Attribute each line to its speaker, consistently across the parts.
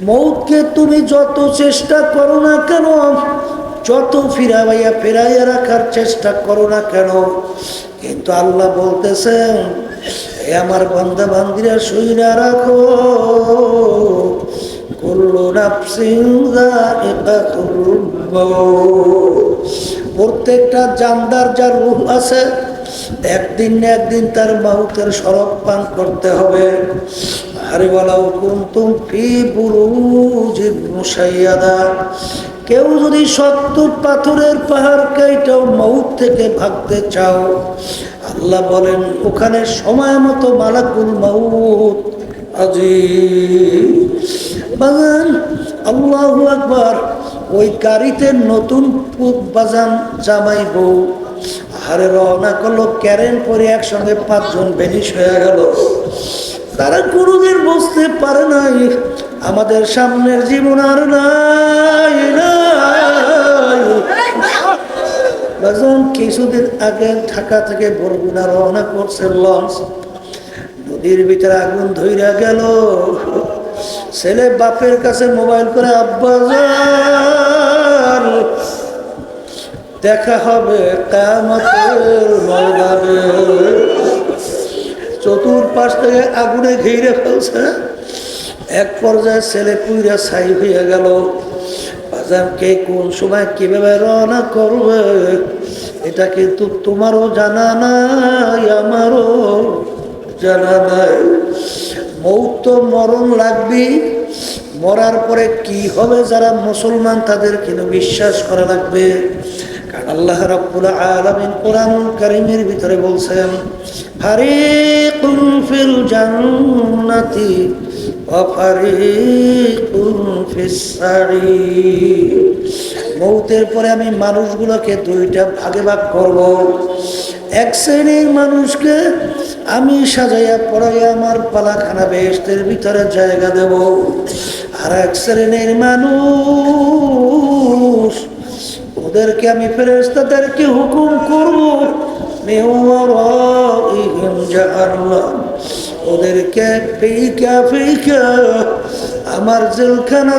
Speaker 1: মৌতকে তুমি যত চেষ্টা করো না কেন, যত ফিরাইয়া ফিরাইয়া রাখার চেষ্টা করো না কেন? কিন্তু আল্লাহ বলতেছেন, এ আমার বান্দা বান্দিরা শুইরা রাখো প্রত্যেকটা জানদার যার রূহ আছে একদিন না একদিন তার মাউতের সরব পান করতে হবে। আরে কুন্তুম ফি বুরুজিন মুসাইয়াদা কেউ যদি সত্তর পাথরের পাহাড় কেটেও মৌত থেকে ভাগতে চাও, আল্লাহ বলেন, ওখানে সময় মতো মালাকুল মাউত। আজি বাগান আল্লাহু আকবার। ওই গাড়িতে নতুন বাজান জামাই বউ। আরে রওনা করল, ক্যারেন পরে একসঙ্গে পাঁচজন বেনিস হয়ে গেল। তারা কোনোদিন বুঝতে পারে নাই, আমাদের সামনের জীবন আর নাই বাজান কিছুদিন আগে ঢাকা থেকে বরগুনা রওনা করছে লঞ্চ। নদীর ভিতরে আগুন ধইরা গেল। ছেলে বাপের কাছে মোবাইল করে, আব্বা দেখা হবে কামতের ময়দানে। চতুর্পাশ থেকে আগুনে ঘিরে ফেলছে। এক পর্যায়ে ছেলে পুইরা ছাই হয়ে গেল। বাজার কে কোন সময় কীভাবে রওনা করবে, এটা কিন্তু তোমারও জানা নাই, আমারও জানা নাই। মৌত তো মরণ লাগবে। মরার পরে কি হবে যারা মুসলমান তাদের কিন্তু বিশ্বাস করা লাগবে। আল্লাহ রাব্বুল আলামিন কোরআনুল কারীমের ভিতরে বলছেন, ফারিকুন ফিল জান্নাতি ওয়া ফারিকুন ফিস সারির মৌতের পরে আমি মানুষগুলোকে দুইটা ভাগে ভাগ করব। এক শ্রেণির মানুষকে আমি সাজাইয়া পড়াইয়া আমার পালাখানা বেহেস্তের ভিতরে জায়গা দেব। আর এক শ্রেণির মানুষ ওদেরকে আমি ফেরেস্তাদেরকে হুকুম করব। আমার জেলখানা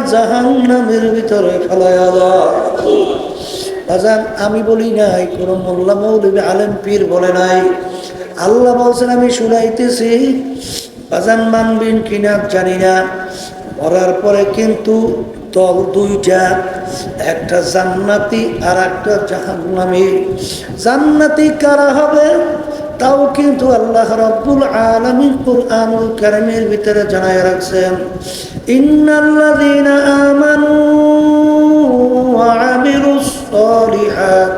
Speaker 1: আমি বলি নাই, কোন মোল্লা মৌলবী আলেম পীর বলে নাই। আল্লাহ বলছেন, আমি শুনাইতেছি। বাজান, মানবেন কিনা জানি না। পরে কিন্তু দল দুইটা একটা জান্নাতি আর একটা জাহান্নামী। জান্নাতি কারা হবে? তাও কিন্তু আল্লাহ রাব্বুল আলামিন কুরআনুল কারীমের ভিতরে জানায় রাখছেন, ইন্নাল্লাযীনা আমানু ওয়া আমিলুস সালিহাত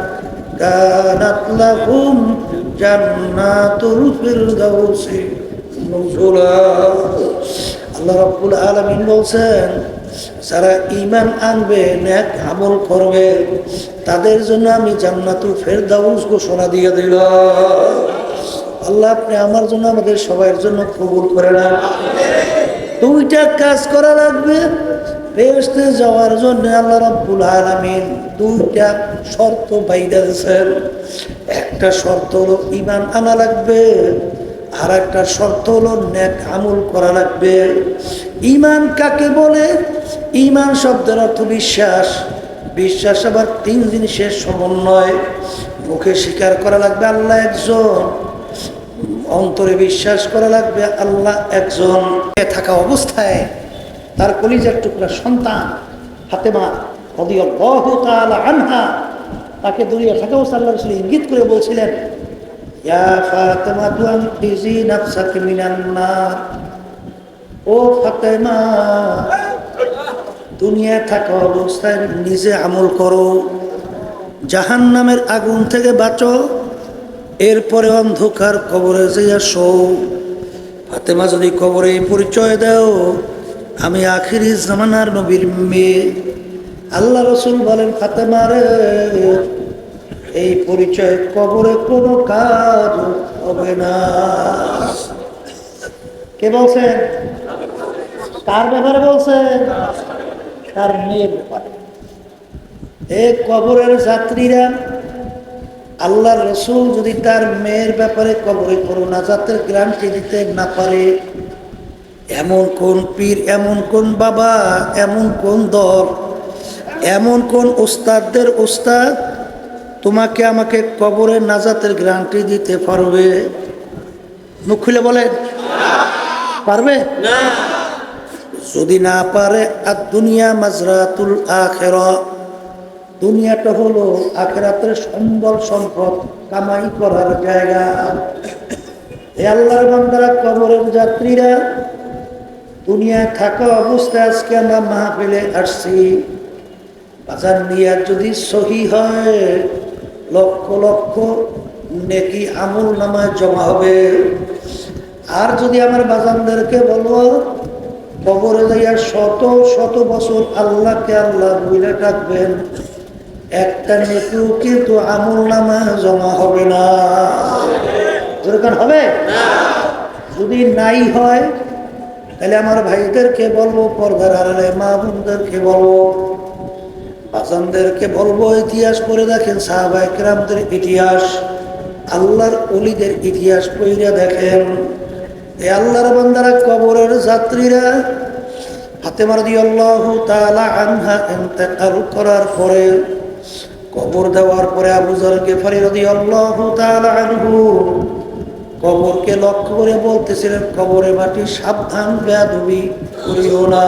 Speaker 1: কানাত লাহুম জান্নাতুল ফিরদাউসি। নুজুলা। আল্লাহ রাব্বুল আলামিন বলছেন যারা ইমান আনবে, নেক আমল করবে, তাদের জন্য আমি জান্নাতুল ফেরদাউস ঘোষণা দিয়ে দিলাম। আল্লাহ আপনি আমার জন্য আমাদের সবার জন্য কবুল করে না দুইটা কাজ করা লাগবে। বেহেশতে যাওয়ার জন্য আল্লাহ রাব্বুল আলামিন দুইটা শর্ত বাইদা দিয়েছেন। একটা শর্ত হলো ইমান আনা লাগবে আর একটা শর্ত হলো ন্যাক আমল করা লাগবে। ইমান কাকে বলে? ইমান শব্দের অর্থ বিশ্বাস। বিশ্বাস আবার তিন জিনিসের সমন্বয়। মুখে স্বীকার করা লাগবে আল্লাহ একজন। অন্তরে বিশ্বাস করা লাগবে আল্লাহ একজন। থাকা অবস্থায় তার কলিজার টুকরা সন্তান রদিয়াল্লাহ তাআলা আনহা তাকে দূরিয়ে থাকা অবস্থা আল্লাহ ইঙ্গিত করে বলছিলেন ও ফাতেমা দুনিয়ায় থাকা অবস্থায় নিজে আমল করো। জাহান নামের আগুন থেকে বাঁচো। এরপরে অন্ধকার কবরে যাইয়া শো। ফাতেমা যদি কবরে পরিচয় দাও, আমি আখিরি জামানার নবীর মেয়ে। আল্লাহ রসুল বলেন, ফাতেমা রে, এই পরিচয় কবরে কোনো কাজ হবে না। কে বলছেন? কার ব্যাপারে বলছেন? তার মেয়ের ব্যাপারে। এই কবরের যাত্রীরা আল্লাহ রসুল যদি তার মেয়ের ব্যাপারে কবরে করোনা যাত্রার গ্রান্টি দিতে না পারে, এমন কোন পীর, এমন কোন বাবা, এমন কোন দল, এমন কোন ওস্তাদদের ওস্তাদ তোমাকে আমাকে কবরে নাজাতের গ্রান্টি দিতে পারবে? মুখ খুলে বলেন। পারবে? যদি না পারে আর দুনিয়া মাজরাতুল আখেরা। দুনিয়াটা হলো আখেরাতের সম্বল সম্পদ, কামাই করার জায়গা। এ আল্লাহর বান্দারা, কবরের যাত্রীরা দুনিয়া থাকা অবস্থায় আজকে আমরা মাহফিলে আসছি। বাজার নিয়ে যদি সহি হয়, লক্ষ লক্ষ নেকি আমল নামায় জমা হবে। আর যদি আমার বাজানদেরকে বলব কবরে যাইয়া শত শত বছর আল্লাহকে আল্লাহ বুঝে থাকবেন একটা নেকিও কিন্তু আমল নামা জমা হবে না। হবে? যদি নাই হয়, তাহলে আমার ভাইদেরকে বলব, পর্দার আড়ালে মা বোনদেরকে বলব, বাজানদেরকে বলব, ইতিহাস পড়ে দেখেন সাহাবাই কেরামদের ইতিহাস, আল্লাহর অলিদের ইতিহাস পড়িয়া দেখেন। এ আল্লাহর বান্দারা, কবরের যাত্রীরা ফাতেমার দি আল্লাহ তালা আনহা এন্তেকাল করার পরে, কবর দেওয়ার পরে আবুজার গেফারি রদি আল্লাহ তালা আনহু কবরকে লক্ষ্য করে বলতেছিলেন কবরে মাটি সাবধান, বেয়াদবি করিও না।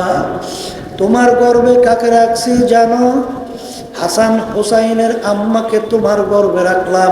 Speaker 1: তোমার গর্বে কাকে রাখছি জানো? হাসান হোসাইনের আম্মাকে তোমার গর্বে রাখলাম।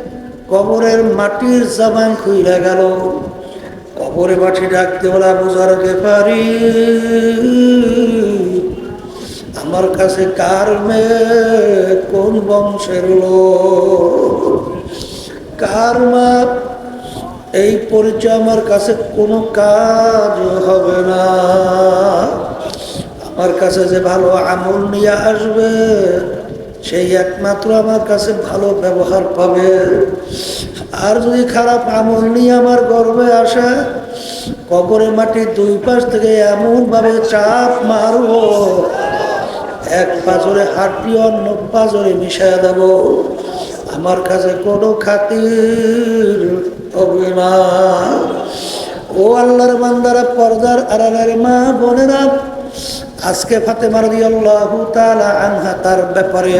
Speaker 1: কবরের মাটির জাবান খুইলা গেল। কবরে মাটি ডাকতে বলা বোঝারকে পারি আমার কাছে কার মেয়ে? কোন বংশের লোক? কার এই পরিচয় আমার কাছে কোনো কাজ হবে না। আমার কাছে যে ভালো আমল নিয়ে আসবে সেই একমাত্র আমার কাছে ভালো ব্যবহার পাবে। আর যদি খারাপ আমল নিয়ে আমার গর্বে আসে, কবরে মাটি দুই পাশ থেকে এমনভাবে চাপ মারবো, এক পাজরে হাড্ডি অন্য পাজরে মিশাই দেব। আমার কাছে কোনো খাতির হবে না। ও আল্লাহর বান্দারা, পর্দার আড়ালের মা বোনেরা আজকে ফাতেমা রাদিয়াল্লাহু তাআলা আনহা তার ব্যাপারে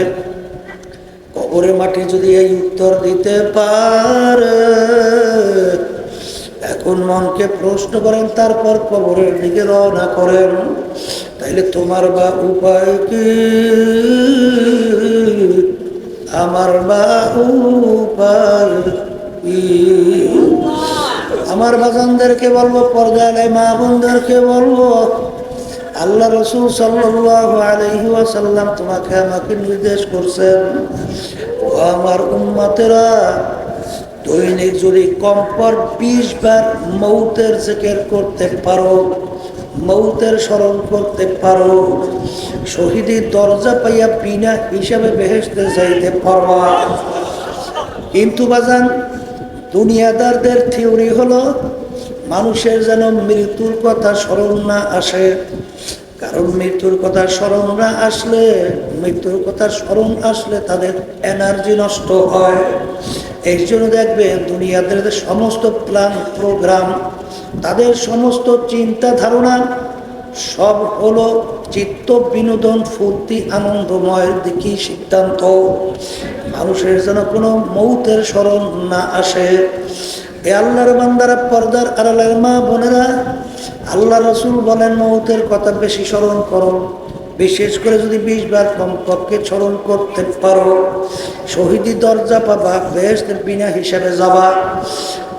Speaker 1: কবরে মাটি যদি এই উত্তর দিতে পারে, এখন মনকে প্রশ্ন করেন, তারপর কবরের দিকে রওনা করেন। তাইলে তোমার বা উপায় কি? আমার বা উপায় কি? আমার বাগানদেরকে বলব, পর্দায় মা বোনদেরকে বলব আল্লাহ রসুল সাল্লাহ আলহি ওয়াসাল্লাম তোমাকে আমাকে নির্দেশ করছেন, ও আমার উম্মতেরা, দৈনিক যদি কমপর বিশ বার মৌতের জেকের করতে পারো, মৌতের স্মরণ করতে পারো, শহীদি দরজা পাইয়া বিনা হিসাবে বেহেসতে যাইতে পারবা। কিন্তু বাজান, দুনিয়াদারদের থিওরি হলো, মানুষের যেন মৃত্যুর কথা স্মরণ না আসে। মৃত্যুর কথা স্মরণ না আসলে, মৃত্যুর কথা স্মরণ আসলে তাদের এনার্জি নষ্ট হয়। এই জন্য দেখবে দুনিয়াদের সমস্ত প্ল্যান প্রোগ্রাম তাদের সমস্ত চিন্তা ধারণা সব হলো চিত্ত বিনোদন, ফুর্তি, আনন্দময়ের দিকে সিদ্ধান্ত। মানুষের যেন কোনো মৌতের স্মরণ না আসে। এ আল্লাহর বান্দারা পর্দার আড়ালের মা বোনেরা আল্লাহ রসুল বলেন, মৌতের কথা বেশি স্মরণ করো। বিশেষ করে যদি বিশ বার কমপক্ষে স্মরণ করতে পারো। শহীদি দরজা পাবা বেহেস্তের বিনা হিসাবে যাবা।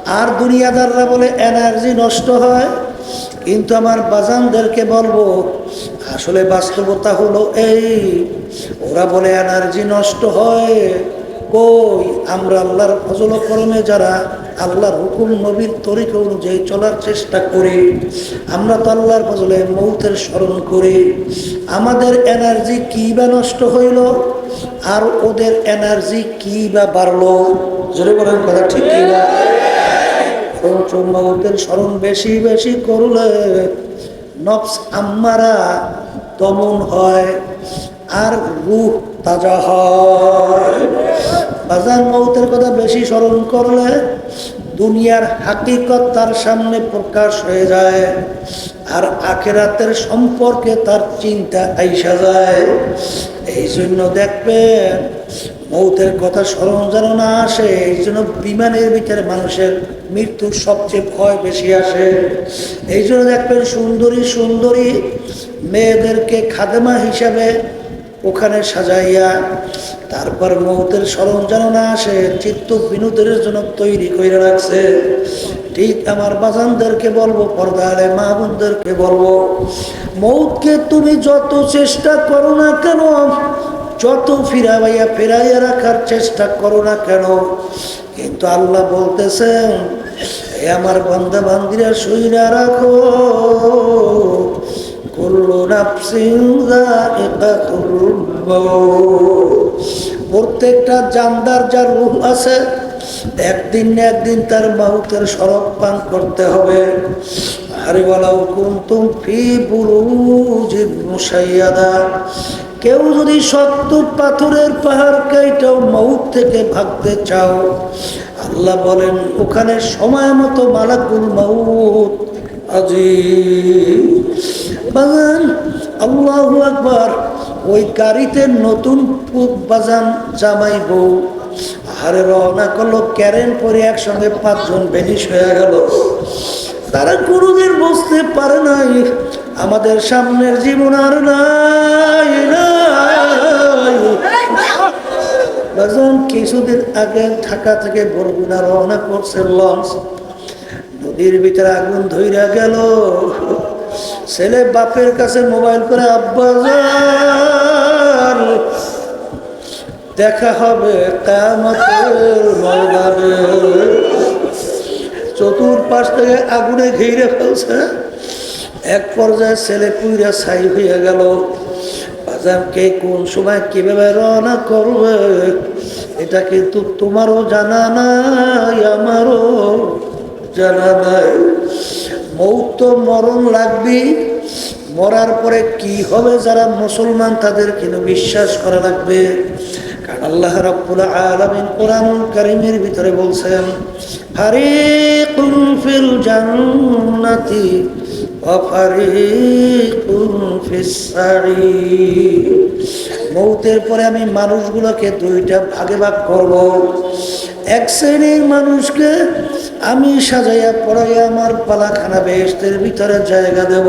Speaker 1: আর দুনিয়াদাররা বলে, এনার্জি নষ্ট হয়। কিন্তু আমার বাজানদেরকে বলব, আসলে বাস্তবতা হলো এই। ওরা বলে, এনার্জি নষ্ট হয়। কই? আমরা আল্লাহর ফজল করমে যারা আল্লাহর হুকুম নবীর তরিকা অনুযায়ী চলার চেষ্টা করি। আমরা তো আল্লাহর ফজলে মৌতের স্মরণ করি। আমাদের এনার্জি কি বা নষ্ট হইল? আর ওদের এনার্জি কি বা বাড়লো? জোরে বলেন কথা ঠিক কি না? মৌতের স্মরণ বেশি বেশি করলে নফস আম্মারা দমন হয়, আর রূপ তাজা হয়। বাজার মৌতের কথা বেশি স্মরণ করলে দুনিয়ার হাকিকত তার সামনে প্রকাশ হয়ে যায়, আর আখেরাতের সম্পর্কে তার চিন্তা আইসা যায়। এই জন্য দেখবেন, মৌতের কথা স্মরণ যেন না আসে এই জন্য বিমানের ভিতরে মানুষের মৃত্যুর সবচেয়ে ভয় বেশি আসে। এই জন্য দেখবেন, সুন্দরী সুন্দরী মেয়েদেরকে খাদেমা হিসাবে ওখানে সাজাইয়া তারপর মৌতের স্মরণ যেন না আসে, চিত্ত বিনোদের জন্য তৈরি করে রাখছে। ঠিক আমার বাজানদেরকে বলব, পর্দারে মা বোনদেরকে বলব, মৌতকে তুমি যত চেষ্টা করো না কেন, যত ফিরাইয়া ফিরাইয়া রাখার চেষ্টা করো না কেন, কিন্তু আল্লাহ বলতেছেন আমার বান্দা বান্দিরা সইরা রাখো। মাউত প্রত্যেকটা জানদার যার রূহ আছে, একদিন না একদিন তার মাউতের সরব পান করতে হবে। আরে বলাও কুন্তুম ফি বুরুজিন মুসাইয়াদা কেউ যদি শক্ত পাথরের পাহাড় কাইটাও মাউত থেকে ভাগতে চাও, আল্লাহ বলেন, ওখানে সময় মতো মালাকুল মাউত। আজি বাগান আল্লাহ আকবার। ওই গাড়িতে নতুন পুত বাজান জামাই বউ। আরে রওনা করল, ক্যারেন পরে একসঙ্গে পাঁচজন বেনিস হয়ে গেল। তারা কোনোদিন বুঝতে পারে নাই, আমাদের সামনের জীবন আর নাই নাই। কিছুদিন আগে ঢাকা থেকে বরগুনা রওনা করছে লঞ্চ। নদীর ভিতরে আগুন ধইরা গেল। ছেলে বাপের কাছে মোবাইল করে, আব্বা দেখা হবে কামতের ময়দানে। চতুর্পাশ থেকে আগুনে ঘিরে ফেলছে। এক পর্যায়ে ছেলে পুইরা ছাই হয়ে গেল। বাজারকে কোন সময় কীভাবে রওনা করবে, এটা কিন্তু তোমারও জানা নাই, আমারও জানা নাই। মৌত তো মরণ লাগবে। মরার পরে কি হবে যারা মুসলমান তাদের কিন্তু বিশ্বাস করা লাগবে? আল্লাহ রাব্বুল আলামিন কোরআনুল কারীমের ভিতরে বলছেন, ফারিকুন ফিল জান্নাতি ওয়া ফারিকুন ফিস মৌতের পরে আমি মানুষগুলোকে দুইটা ভাগে ভাগ করব। এক শ্রেণির মানুষকে আমি সাজাইয়া পড়াইয়া আমার পালাখানা বেহেস্তের ভিতরে জায়গা দেব।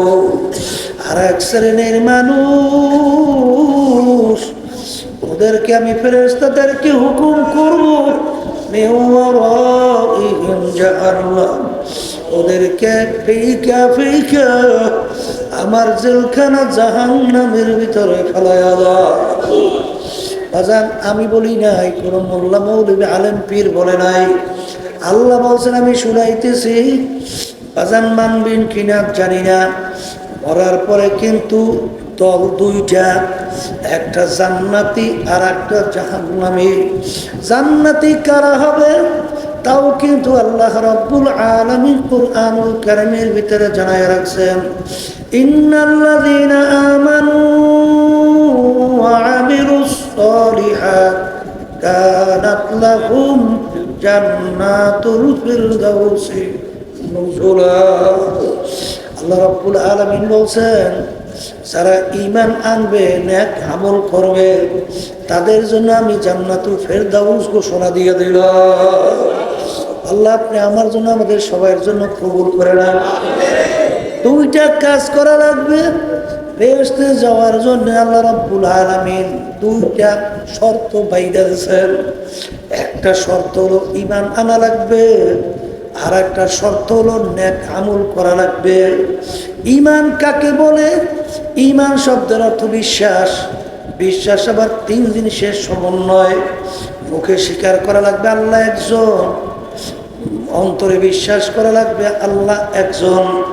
Speaker 1: আর এক শ্রেণির মানুষ, ওদেরকে আমি ফেরেস্তাদেরকে হুকুম করব ওদেরকে আমার নামের ভিতরে বাজান, আমি বলি নাই, কোন মোল্লা মৌলবী আলেম পীর বলে নাই। আল্লাহ বলছেন, আমি শুনাইতেছি, বাজান মানবেন কিনা জানি না। মরার পরে কিন্তু দল দুইটা, একটা জান্নাতি আর একটা জাহান্নামী। জান্নাতি কারা হবে? তাও কিন্তু আল্লাহ রাব্বুল আলামিন কুরআনুল কারীমের ভিতরে জানায় রাখছেন, ইন্নাল্লাযীনা আমানু ওয়া আমিলুস সালিহাত কানাত লাহুম জান্নাতুল বলছেন ইমান আনবে আমল করবে, তাদের জন্য আমি ফেরদাউস ঘোষণা দিয়ে দিলাম। আল্লাহ, আপনি আমার জন্য, আমাদের সবার জন্য কবুল করে না দুইটা কাজ করা লাগবে। যাওয়ার জন্য আল্লাহ রাব্বুল আলামিন দুইটা শর্ত বাইরে দিয়েছেন। একটা শর্ত হলো ইমান আনা লাগবে আর একটা শর্ত হলো নেক আমল করা লাগবে। ইমান কাকে বলে? ইমান শব্দের অর্থ বিশ্বাস। বিশ্বাস আবার তিন জিনিসের সমন্বয়। মুখে স্বীকার করা লাগবে আল্লাহ একজন, অন্তরে বিশ্বাস করা লাগবে আল্লাহ একজন।